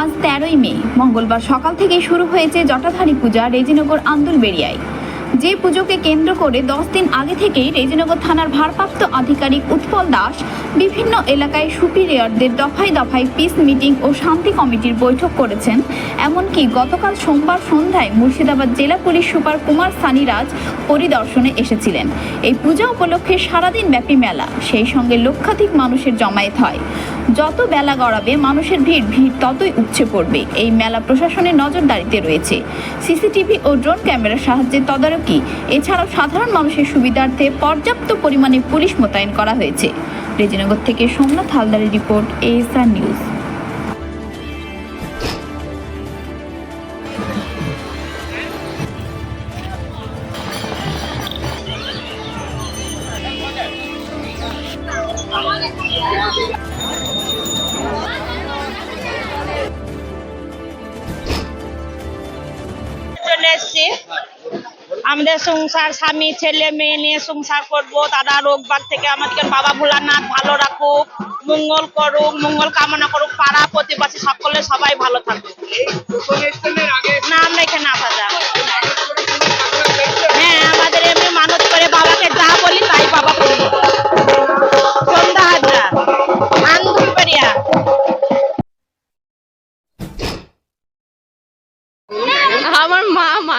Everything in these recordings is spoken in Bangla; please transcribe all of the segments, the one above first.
আজ তেরোই মে মঙ্গলবার সকাল থেকে শুরু হয়েছে জটাধারী পূজা রেজিনগর আন্দুলবেড়িয়ায়। যে পুজোকে কেন্দ্র করে দশ দিন আগে থেকেই রেজিনগর থানার ভারপ্রাপ্ত আধিকারিক উৎপল দাস বিভিন্ন এলাকায় সুপিরিয়রদের দফায় দফায় পিস মিটিং ও শান্তি কমিটির বৈঠক করেছেন। এমনকি গতকাল সোমবার সন্ধ্যায় মুর্শিদাবাদ জেলা পুলিশ সুপার কুমার সানিরাজ পরিদর্শনে এসেছিলেন। এই পূজা উপলক্ষে সারাদিন ব্যাপী মেলা, সেই সঙ্গে লক্ষাধিক মানুষের জমায়েত হয়। যত বেলা গড়াবে, মানুষের ভিড় ভিড় ততই উপচে পড়বে। এই মেলা প্রশাসনের নজরদারিতে রয়েছে। সিসিটিভি ও ড্রোন ক্যামেরার সাহায্যে তদারকি এছাড়াও সাধারণ মানুষের সুবিধার্থে পর্যাপ্ত পরিমাণে পুলিশ মোতায়েন করা হয়েছে। রেজিনগর থেকে সোমনাথ হালদারের রিপোর্ট, এএসআর নিউজ। আমাদের সংসার, স্বামী, ছেলে, মেয়ে নিয়ে সংসার করব তারা রোগ বাগ থেকে আমাদেরকে বাবা ভোলানাথ ভালো রাখুক, মঙ্গল করুক, মঙ্গল কামনা করুক, পাড়া প্রতিবাসী সকলে সবাই ভালো থাকুক।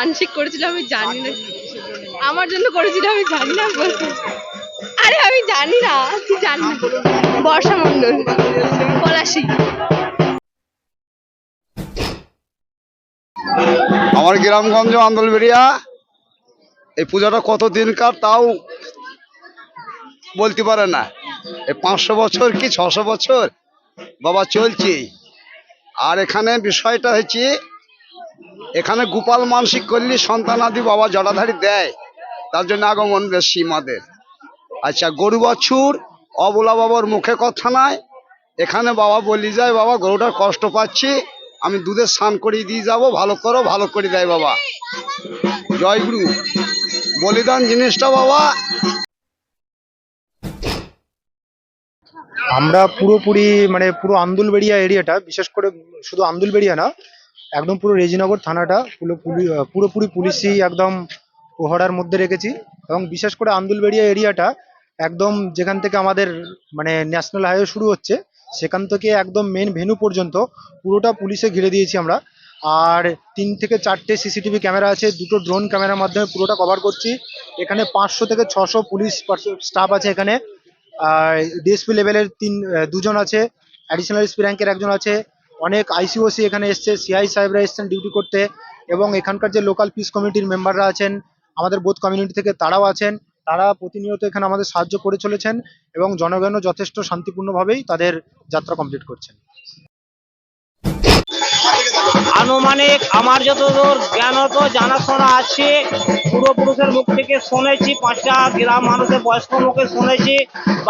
মানসিক করেছিল আমি জানি না। আমার জন্য করেছিল আমি জানি না। আরে আমি জানি না তুই জানি না। বর্ষা মন্ডল পলাশি। আমার গ্রামগঞ্জ আন্দোলবেড়িয়া, এই পূজাটা কত দিনকার তাও বলতে পারে না। এই পাঁচশো বছর কি ছশো বছর? বাবা, চলছে। আর এখানে বিষয়টা হচ্ছে এখানে গোপাল মানসিক করলে সন্তানাদি বাবা জটাধারী দেয়। তার জন্য আগমন বেশি মাদের আচ্ছা গরু বাছুর, অবলা বাবার মুখে কথা নাই। এখানে বাবা বলি যায়, বাবা, গরুটার কষ্ট পাচ্ছি, আমি দুধে স্নান করিয়ে দিয়ে যাব, ভালো করো, ভালো করে দেয় বাবা। জয় গুরু। বলিদান জিনিসটা বাবা। আমরা পুরোপুরি মানে পুরো আন্দুলবেড়িয়া এরিয়াটা, বিশেষ করে শুধু আন্দুলবেড়িয়া না একদম পুরো রেজিনগর থানাটা পুরো পুরোপুরি পুলিশই একদম প্রহরার মধ্যে রেখেছি। এবং বিশেষ করে আন্দুলবেড়িয়া এরিয়াটা একদম যেখান থেকে আমাদের মানে ন্যাশনাল হাইওয়ে শুরু হচ্ছে, সেখান থেকে একদম মেন ভেনু পর্যন্ত পুরোটা পুলিশে ঘিরে দিয়েছি আমরা। আর তিন থেকে চারটে সিসিটিভি ক্যামেরা আছে, দুটো ড্রোন ক্যামেরার মাধ্যমে পুরোটা কভার করছি। এখানে পাঁচশো থেকে ছশো পুলিশ স্টাফ আছে এখানে। আর ডিএসপি লেভেলের তিন দুজন আছে অ্যাডিশনাল এসপি র্যাঙ্কের একজন আছে। অনেক আইসিওসি এখানে এসছে সিআই সাহেবরা এসছেন ডিউটি করতে এবং এখানকার যে লোকাল পিস কমিটির মেম্বাররা আছেন, আমাদের বোধ কমিউনিটি থেকে তারাও আছেন, তারা প্রতিনিয়ত এখানে আমাদের সাহায্য করে চলেছেন এবং জনগণও যথেষ্ট শান্তিপূর্ণভাবেই তাদের যাত্রা কমপ্লিট করছেন। আনুমানিক আমার যতদূর জ্ঞানত জানাশোনা আছে, পূর্বপুরুষের মুখ থেকে শুনেছি, পাঁচটা গ্রাম মানুষের বয়স্ক মুখে শুনেছি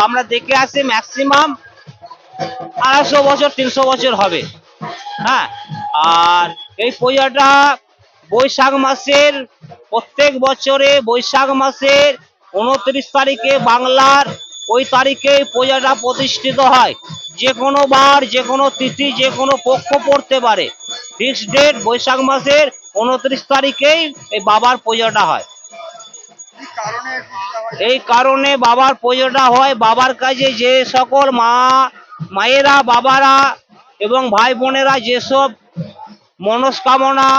আমরা দেখে আসি ম্যাক্সিমাম আড়াইশো বছর, তিনশো বছর হবে। হ্যাঁ? আর এই পূজাটা বৈশাখ মাসের প্রত্যেক বছরে বৈশাখ মাসের উনত্রিশ তারিখে বাংলার ওই তারিখে পূজাটা প্রতিষ্ঠিত হয়। যে কোনো বার, যে কোনো তিথি, যে কোনো পক্ষ পড়তে পারে। ফিক্স ডেট বৈশাখ মাসের উনত্রিশ তারিখেই এই বাবার পূজাটা হয়। এই কারণে বাবার পূজাটা হয়। বাবার কাছে যে সকল মা মায়েরা বাবারা এবং ভাই বোনেরা যেসব মনস্কামনা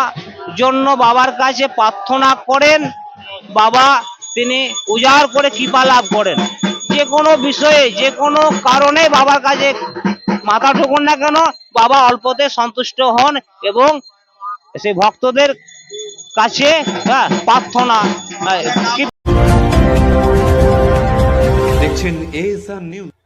জন্য বাবার কাছে প্রার্থনা করেন বাবা তিনি উজাড় করে কৃপা লাভ করেন। যে কোনো বিষয়ে যে কোনো কারণে বাবার কাছে মাথা ঠুকুন না কেন বাবা অল্পতে সন্তুষ্ট হন এবং সেই ভক্তদের কাছে হ্যাঁ, প্রার্থনা হ্যাঁ, দেখছেন এএসআর নিউজ